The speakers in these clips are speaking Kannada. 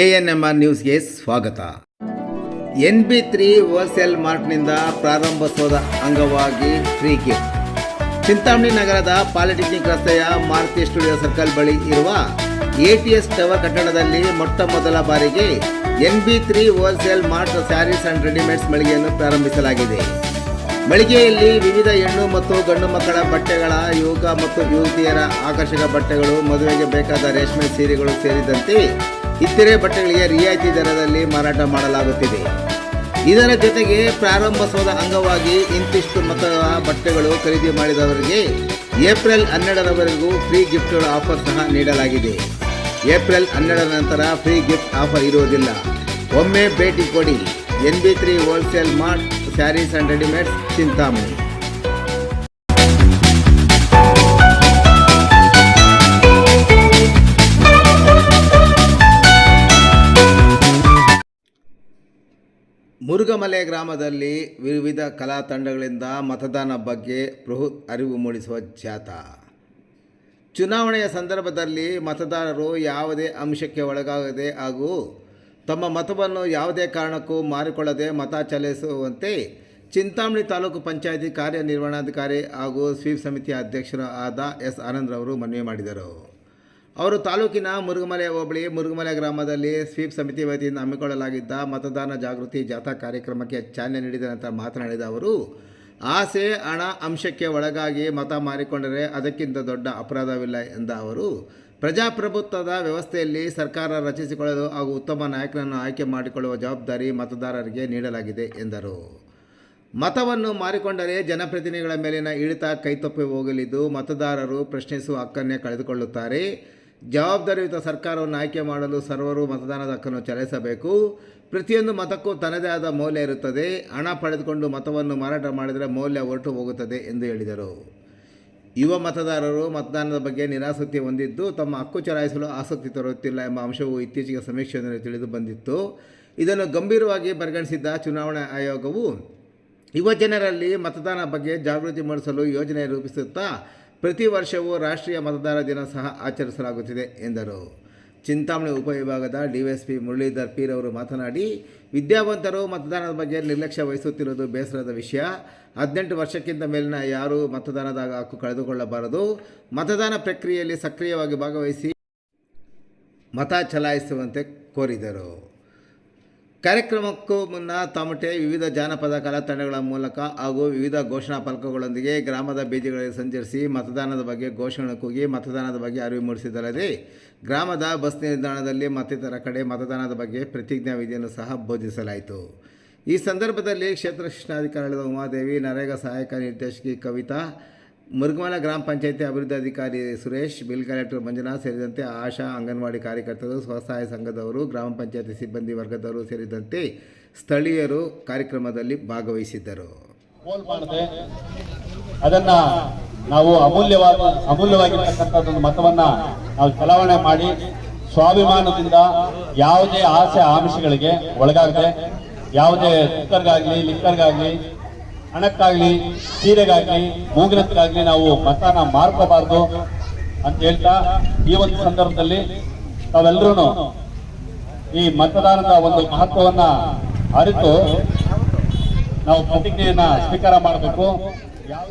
ಎ ಎನ್ ಎಂ ಆರ್ ನ್ಯೂಸ್ಗೆ ಸ್ವಾಗತ. ಎನ್ ಬಿ ತ್ರೀ ಹೋಲ್ಸೇಲ್ ಮಾರ್ಟ್ನಿಂದ ಪ್ರಾರಂಭಿಸೋದ ಅಂಗವಾಗಿ ಫ್ರೀ ಗಿಫ್ಟ್. ಚಿಂತಾಮಣಿ ನಗರದ ಪಾಲಿಟೆಕ್ನಿಕ್ ರಸ್ತೆಯ ಮಾರುತಿ ಸ್ಟುಡಿಯೋ ಸರ್ಕಲ್ ಬಳಿ ಇರುವ ಎ ಟಿ ಎಸ್ ಟವರ್ ಕಟ್ಟಡದಲ್ಲಿ ಮೊಟ್ಟ ಮೊದಲ ಬಾರಿಗೆ N B three wholesale mart sarees and readymades ಮಳಿಗೆಯನ್ನು ಪ್ರಾರಂಭಿಸಲಾಗಿದೆ. ಮಳಿಗೆಯಲ್ಲಿ ವಿವಿಧ ಹೆಣ್ಣು ಮತ್ತು ಗಂಡು ಮಕ್ಕಳ ಬಟ್ಟೆಗಳ, ಯುವಕ ಮತ್ತು ಯುವತಿಯರ ಆಕರ್ಷಕ ಬಟ್ಟೆಗಳು, ಮದುವೆಗೆ ಬೇಕಾದ ರೇಷ್ಮೆ ಸೀರೆಗಳು ಸೇರಿದಂತೆ ಇತರೆ ಬಟ್ಟೆಗಳಿಗೆ ರಿಯಾಯಿತಿ ದರದಲ್ಲಿ ಮಾರಾಟ ಮಾಡಲಾಗುತ್ತಿದೆ. ಇದರ ಜೊತೆಗೆ ಪ್ರಾರಂಭೋತ್ಸವದ ಅಂಗವಾಗಿ ಇಂತಿಷ್ಟು ಮೊತ್ತದ ಬಟ್ಟೆಗಳು ಖರೀದಿ ಮಾಡಿದವರಿಗೆ ಏಪ್ರಿಲ್ ಹನ್ನೆರಡರವರೆಗೂ ಫ್ರೀ ಗಿಫ್ಟ್ಗಳ ಆಫರ್ ಸಹ ನೀಡಲಾಗಿದೆ. ಏಪ್ರಿಲ್ ಹನ್ನೆರಡರ ನಂತರ ಫ್ರೀ ಗಿಫ್ಟ್ ಆಫರ್ ಇರುವುದಿಲ್ಲ. ಒಮ್ಮೆ ಭೇಟಿ ಕೊಡಿ. N B three wholesale mart, sarees and readymades, Chintamani. Murugamale ಗ್ರಾಮದಲ್ಲಿ ವಿವಿಧ ಕಲಾ ತಂಡಗಳಿಂದ ಮತದಾನ ಬಗ್ಗೆ ಬೃಹತ್ ಅರಿವು ಮೂಡಿಸುವ ಜಾಥಾ ಚುನಾವಣೆಯ ಸಂದರ್ಭದಲ್ಲಿ ಮತದಾರರು ಯಾವುದೇ ಅಂಶಕ್ಕೆ ಒಳಗಾಗದೆ ಹಾಗೂ ತಮ್ಮ ಮತವನ್ನು ಯಾವುದೇ ಕಾರಣಕ್ಕೂ ಮಾರಿಕೊಳ್ಳದೆ ಮತ ಚಲಾಯಿಸುವಂತೆ ಚಿಂತಾಮಣಿ ತಾಲೂಕು ಪಂಚಾಯಿತಿ ಕಾರ್ಯನಿರ್ವಹಣಾಧಿಕಾರಿ ಹಾಗೂ ಸ್ವೀಪ್ ಸಮಿತಿಯ ಅಧ್ಯಕ್ಷರು ಆದ ಎಸ್ ಆನಂದ್ರವರು ಮನವಿ ಮಾಡಿದರು. ಅವರು ತಾಲೂಕಿನ ಮುರುಗಮಲೆ ಹೋಬಳಿ ಮುರುಗಮಲೆ ಗ್ರಾಮದಲ್ಲಿ ಸ್ವೀಪ್ ಸಮಿತಿ ವತಿಯಿಂದ ಹಮ್ಮಿಕೊಳ್ಳಲಾಗಿದ್ದ ಮತದಾನ ಜಾಗೃತಿ ಜಾಥಾ ಕಾರ್ಯಕ್ರಮಕ್ಕೆ ಚಾಲನೆ ನೀಡಿದ ನಂತರ ಮಾತನಾಡಿದ ಅವರು, ಆಸೆ, ಹಣ, ಅಂಶಕ್ಕೆ ಒಳಗಾಗಿ ಮತ ಮಾರಿಕೊಂಡರೆ ಅದಕ್ಕಿಂತ ದೊಡ್ಡ ಅಪರಾಧವಿಲ್ಲ ಎಂದ ಅವರು, ಪ್ರಜಾಪ್ರಭುತ್ವದ ವ್ಯವಸ್ಥೆಯಲ್ಲಿ ಸರ್ಕಾರ ರಚಿಸಿಕೊಳ್ಳಲು ಹಾಗೂ ಉತ್ತಮ ನಾಯಕನನ್ನು ಆಯ್ಕೆ ಮಾಡಿಕೊಳ್ಳುವ ಜವಾಬ್ದಾರಿ ಮತದಾರರಿಗೆ ನೀಡಲಾಗಿದೆ ಎಂದರು. ಮತವನ್ನು ಮಾರಿಕೊಂಡರೆ ಜನಪ್ರತಿನಿಧಿಗಳ ಮೇಲಿನ ಇಳಿತ ಕೈತಪ್ಪಿ ಹೋಗಲಿದ್ದು ಮತದಾರರು ಪ್ರಶ್ನಿಸುವ ಹಕ್ಕನ್ನೇ ಕಳೆದುಕೊಳ್ಳುತ್ತಾರೆ. ಜವಾಬ್ದಾರಿಯುತ ಸರ್ಕಾರವನ್ನು ಆಯ್ಕೆ ಮಾಡಲು ಸರ್ವರು ಮತದಾನದ ಹಕ್ಕನ್ನು ಚಲಾಯಿಸಬೇಕು. ಪ್ರತಿಯೊಂದು ಮತಕ್ಕೂ ತನ್ನದೇ ಆದ ಮೌಲ್ಯ ಇರುತ್ತದೆ. ಹಣ ಪಡೆದುಕೊಂಡು ಮತವನ್ನು ಮಾರಾಟ ಮಾಡಿದರೆ ಮೌಲ್ಯ ಹೊರಟು ಹೋಗುತ್ತದೆ ಎಂದು ಹೇಳಿದರು. ಯುವ ಮತದಾರರು ಮತದಾನದ ಬಗ್ಗೆ ನಿರಾಸಕ್ತಿ ಹೊಂದಿದ್ದು, ತಮ್ಮ ಹಕ್ಕು ಚಲಾಯಿಸಲು ಆಸಕ್ತಿ ತೋರುತ್ತಿಲ್ಲ ಎಂಬ ಅಂಶವು ಇತ್ತೀಚೆಗೆ ಸಮೀಕ್ಷೆಯಲ್ಲಿ ತಿಳಿದು ಬಂದಿತ್ತು. ಇದನ್ನು ಗಂಭೀರವಾಗಿ ಪರಿಗಣಿಸಿದ್ದ ಚುನಾವಣಾ ಆಯೋಗವು, ಯುವ ಜನರಲ್ಲಿ ಮತದಾನ ಬಗ್ಗೆ ಜಾಗೃತಿ ಮೂಡಿಸಲು ಯೋಜನೆ ರೂಪಿಸುತ್ತಾ ಪ್ರತಿ ವರ್ಷವೂ ರಾಷ್ಟ್ರೀಯ ಮತದಾರ ದಿನ ಸಹ ಆಚರಿಸಲಾಗುತ್ತಿದೆ ಎಂದರು. ಚಿಂತಾಮಣಿ ಉಪವಿಭಾಗದ ಡಿವೈಎಸ್ಪಿ ಮುರಳೀಧರ್ ಪೀರ್ ಅವರು ಮಾತನಾಡಿ, ವಿದ್ಯಾವಂತರು ಮತದಾನದ ಬಗ್ಗೆ ನಿರ್ಲಕ್ಷ್ಯ ವಹಿಸುತ್ತಿರುವುದು ಬೇಸರದ ವಿಷಯ. ಹದಿನೆಂಟು ವರ್ಷಕ್ಕಿಂತ ಮೇಲಿನ ಯಾರೂ ಮತದಾನದ ಹಕ್ಕು ಕಳೆದುಕೊಳ್ಳಬಾರದು. ಮತದಾನ ಪ್ರಕ್ರಿಯೆಯಲ್ಲಿ ಸಕ್ರಿಯವಾಗಿ ಭಾಗವಹಿಸಿ ಮತ ಚಲಾಯಿಸುವಂತೆ ಕೋರಿದರು. ಕಾರ್ಯಕ್ರಮಕ್ಕೂ ಮುನ್ನ ತಮಟೆ ವಿವಿಧ ಜಾನಪದ ಕಲಾ ತಂಡಗಳ ಮೂಲಕ ಹಾಗೂ ವಿವಿಧ ಘೋಷಣಾ ಫಲಕಗಳೊಂದಿಗೆ ಗ್ರಾಮದ ಬೀದಿಗಳಲ್ಲಿ ಸಂಚರಿಸಿ ಮತದಾನದ ಬಗ್ಗೆ ಘೋಷಣೆ ಕೂಗಿ ಮತದಾನದ ಬಗ್ಗೆ ಅರಿವು ಮೂಡಿಸಿದಲ್ಲದೆ ಗ್ರಾಮದ ಬಸ್ ನಿಲ್ದಾಣದಲ್ಲಿ ಮತ್ತಿತರ ಕಡೆ ಮತದಾನದ ಬಗ್ಗೆ ಪ್ರತಿಜ್ಞಾ ವಿಧಿಯನ್ನು ಸಹ ಬೋಧಿಸಲಾಯಿತು. ಈ ಸಂದರ್ಭದಲ್ಲಿ ಕ್ಷೇತ್ರ ಶಿಕ್ಷಣಾಧಿಕಾರಿಗಳಾದ ಉಮಾದೇವಿ, ನರೇಗಾ ಸಹಾಯಕ ನಿರ್ದೇಶಕಿ ಕವಿತಾ ಮುರುಗಮಲ ಗ್ರಾಮ ಪಂಚಾಯತಿ ಅಭಿವೃದ್ಧಿ ಅಧಿಕಾರಿ ಸುರೇಶ್, ಬಿಲ್ ಕಲೆಕ್ಟರ್ ಮಂಜುನಾಥ್ ಸೇರಿದಂತೆ ಆಶಾ ಅಂಗನವಾಡಿ ಕಾರ್ಯಕರ್ತರು, ಸ್ವಸಹಾಯ ಸಂಘದವರು, ಗ್ರಾಮ ಪಂಚಾಯಿತಿ ಸಿಬ್ಬಂದಿ ವರ್ಗದವರು ಸೇರಿದಂತೆ ಸ್ಥಳೀಯರು ಕಾರ್ಯಕ್ರಮದಲ್ಲಿ ಭಾಗವಹಿಸಿದ್ದರು. ಅದನ್ನ ನಾವು ಅಮೂಲ್ಯವಾದ ಅಮೂಲ್ಯವಾಗಿರ್ತಕ್ಕಂಥ ಮತವನ್ನ ನಾವು ಚಲಾವಣೆ ಮಾಡಿ, ಸ್ವಾಭಿಮಾನದಿಂದ ಯಾವುದೇ ಆಸೆ ಆಮಿಷಗಳಿಗೆ ಒಳಗಾಗದೆ, ಯಾವುದೇ ಕುಕ್ಕರ್ಗಾಗ್ಲಿ ಲಿಕ್ಕರ್ಗಾಗ್ಲಿ ಹಣಕ್ಕಾಗ್ಲಿ, ಸೀರೆಗಾಗ್ಲಿ, ಮೂಗಿನಕ್ಕಾಗ್ಲಿ ನಾವು ಮತನ ಮಾರ್ಕೋಬಾರ್ದು ಅಂತ ಹೇಳ್ತಾ ಈ ಒಂದು ಸಂದರ್ಭದಲ್ಲಿ ತಾವೆಲ್ಲರೂ ಈ ಮತದಾನದ ಒಂದು ಮಹತ್ವವನ್ನ ಅರಿತು ನಾವು ಪ್ರತಿಜ್ಞೆಯನ್ನ ಸ್ವೀಕಾರ ಮಾಡಬೇಕು. ಯಾವ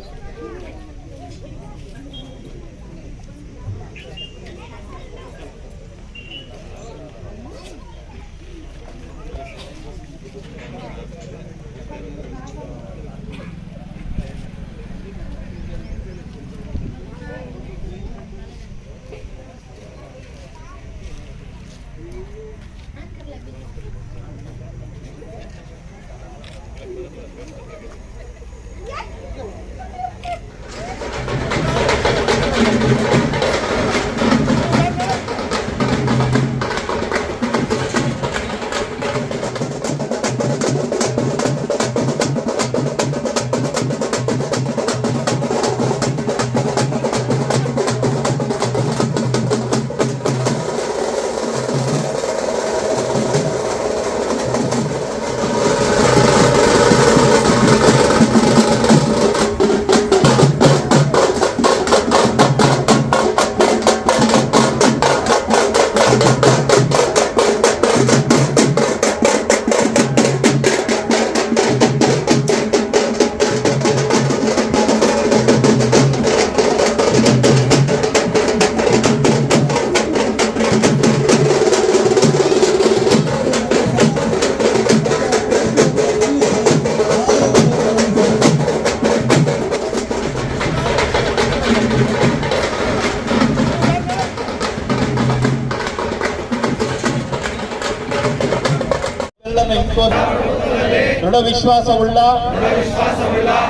ದೃಢ ವಿಶ್ವಾಸವುಳ್ಳ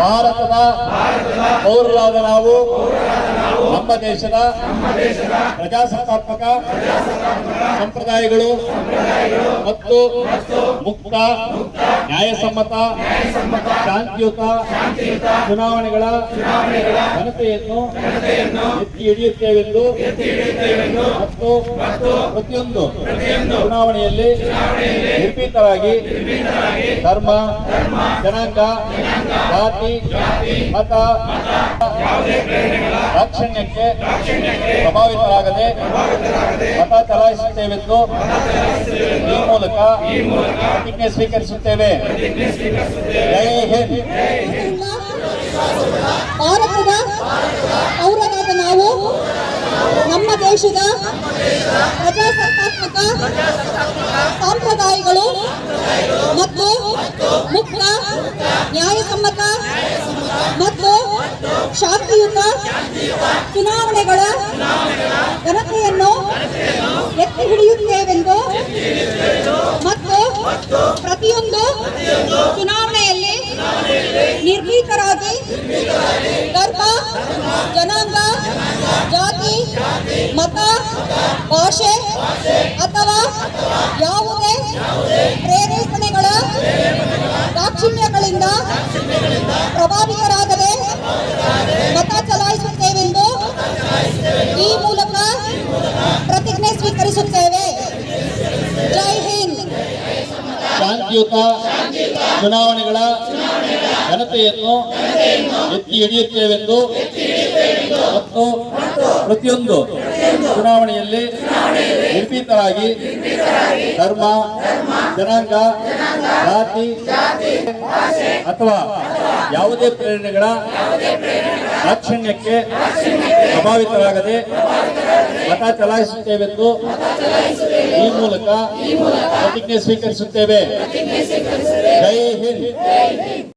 ಭಾರತದ ಪೌರರಾದ ನಾವು. ನಮ್ಮ ದೇಶದ ಪ್ರಜಾಸತ್ತಾತ್ಮಕ ಸಂಪ್ರದಾಯಗಳು ಮತ್ತು ಮುಕ್ತ, ನ್ಯಾಯಸಮ್ಮತ, ಶಾಂತಿಯುತ ಚುನಾವಣೆಗಳ ಘನತೆಯನ್ನು ಎತ್ತಿ ಹಿಡಿಯುತ್ತೇವೆಂದು ಮತ್ತು ಪ್ರತಿಯೊಂದು ಚುನಾವಣೆಯಲ್ಲಿ ನಿರ್ಭೀತವಾಗಿ ಧರ್ಮ, ಜನಾಂಗ, ಜಾತಿ, ಮತ ದಾಕ್ಷಿಣ್ಯಕ್ಕೆ ಪ್ರಭಾವಿತರಾಗದೆ ಮತ ಚಲಾಯಿಸುತ್ತೇವೆಂದು ಈ ಮೂಲಕ ಪ್ರತಿಜ್ಞೆ ಸ್ವೀಕರಿಸುತ್ತೇವೆ. ಜೈ ಹಿಂದ್. ಭಾರತದ ಪೌರರಾದ ನಾವು ನಮ್ಮ ದೇಶದ ಪ್ರಜಾಸತ್ತಾತ್ಮಕ ಸಂಪ್ರದಾಯಗಳು ಮತ್ತು ಮುಕ್ತ ನ್ಯಾಯಸಮ್ಮತ ಮತ್ತು ಶಾಂತಿಯುತ ಚುನಾವಣೆಗಳ ಘನತೆಯನ್ನು ಎತ್ತಿ ಹಿಡಿಯುತ್ತೇವೆಂದು ಮತ್ತು ಪ್ರತಿಯೊಂದು ಚುನಾವಣೆಯಲ್ಲಿ ನಿರ್ಭೀತರಾಗಿ ಧರ್ಮ, ಜನಾಂಗ, ಜಾತಿ, ಮತ, ಭಾಷೆ ಅಥವಾ ಯಾವುದೇ ಪ್ರೇರೇಪಣೆಗಳ ದಾಕ್ಷಿಣ್ಯಗಳಿಂದ ಪ್ರಭಾವಿತರಾಗದೆ ಮತ ಚಲಾಯಿಸುತ್ತೇವೆಂದು ಈ ಮೂಲಕ ಪ್ರತಿಜ್ಞೆ ಸ್ವೀಕರಿಸುತ್ತೇವೆ ಜೈ ಹಿಂದ್ ಶಾಂತಿಯುತ ಚುನಾವಣೆಗಳ ಘನತೆಯನ್ನು ಎತ್ತಿ ಹಿಡಿಯುತ್ತೇವೆಂದು ಮತ್ತು ಪ್ರತಿಯೊಂದು ಚುನಾವಣೆಯಲ್ಲಿ ನಿರ್ಭೀತರಾಗಿ ಧರ್ಮ, ಜನಾಂಗ, ಜಾತಿ ಅಥವಾ ಯಾವುದೇ ಪ್ರೇರಣೆಗಳ ದಾಕ್ಷಿಣ್ಯಕ್ಕೆ ಪ್ರಭಾವಿತರಾಗದೆ ಮತ ಚಲಾಯಿಸುತ್ತೇವೆಂದು ಈ ಮೂಲಕ ಪ್ರತಿಜ್ಞೆ ಸ್ವೀಕರಿಸುತ್ತೇವೆ. ಜೈ ಹಿಂದ್.